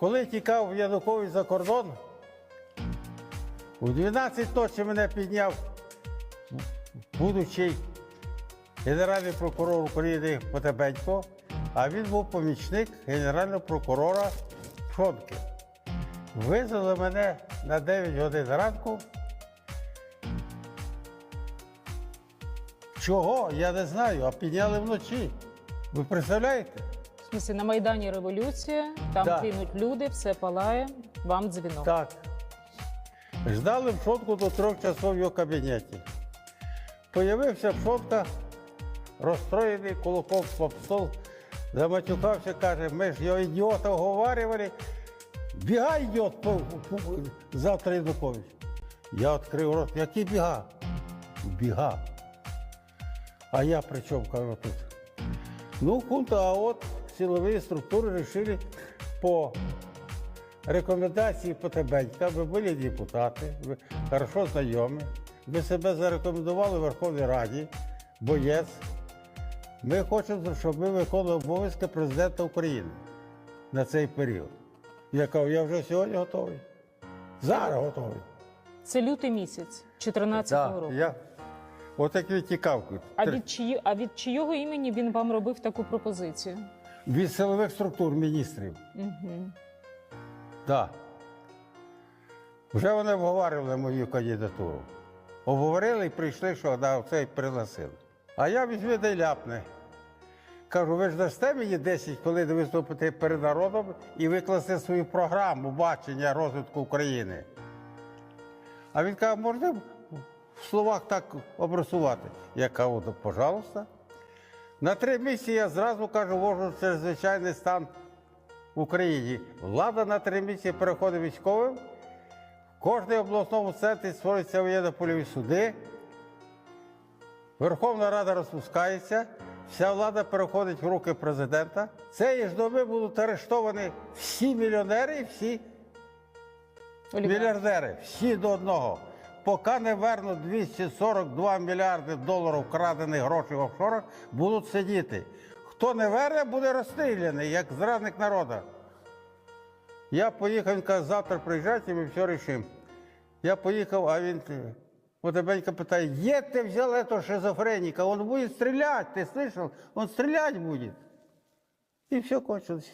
Коли тікав Янукович за кордон, у 12 ночі мене підняв будучий генеральний прокурор України Потебенько, а він був помічник генерального прокурора Пшонки. Визвали мене на 9 годин ранку. Чого? Я не знаю, а підняли вночі. Ви представляєте? В смысле, на Майдані революція, там Да. гинуть люди, все палає, вам дзвінок. Так. Ждали Пшонку до трьох часов в його кабінеті. Появився Пшонка, розстроєний кулаком об стол, заматюкався, каже, ми ж його ідіота оговарювали. Бігай, ідіот, по- по- завтра Янукович. Я відкрив рот, який біга? Біга. А я при чому кажу тут? Ну, хунта, а от силові структури вирішили по рекомендації Потебенька, ви були депутати, ви хорошо знайомі, ви себе зарекомендували в Верховній Раді, боєць. Ми хочемо, щоб ви виконували обов'язки президента України на цей період. Я кажу, я вже сьогодні готовий. Зараз готовий. Це лютий місяць 14-го року. я отак він тікав. А від чиї, а від чийого імені він вам робив таку пропозицію? Від силових структур міністрів. Угу. Так. Вже вони обговорювали мою кандидатуру. Обговорили і прийшли, що да, це і пригласили. А я візьми да й ляпне. Кажу, ви ж дасте мені 10 хвилин виступити перед народом і викласти свою програму бачення розвитку України. А він каже, можна в словах так обрисувати? Я кажу, пожалуйста. На три місяці я зразу кажу, ввожу чрезвичайний стан в Україні. Влада на три місяці переходить військовим. В кожній обласному центрі створюються воєнно-польові суди. Верховна Рада розпускається, вся влада переходить в руки президента. Цієї ж доби будуть арештовані всі мільйонери і всі мільярдери, всі до одного Поки не вернуть 242 мільярди доларів вкрадених грошей в офшорах, будуть сидіти. Хто не верне, буде розстріляний, як зрадник народу. Я поїхав, він каже, завтра приїжджайте, ми все рішимо. Я поїхав, а він е, Потебенько питає, є ти взял этого шизофреника, он будет стрелять, ты слышал? Он стрелять будет. И все кончилось.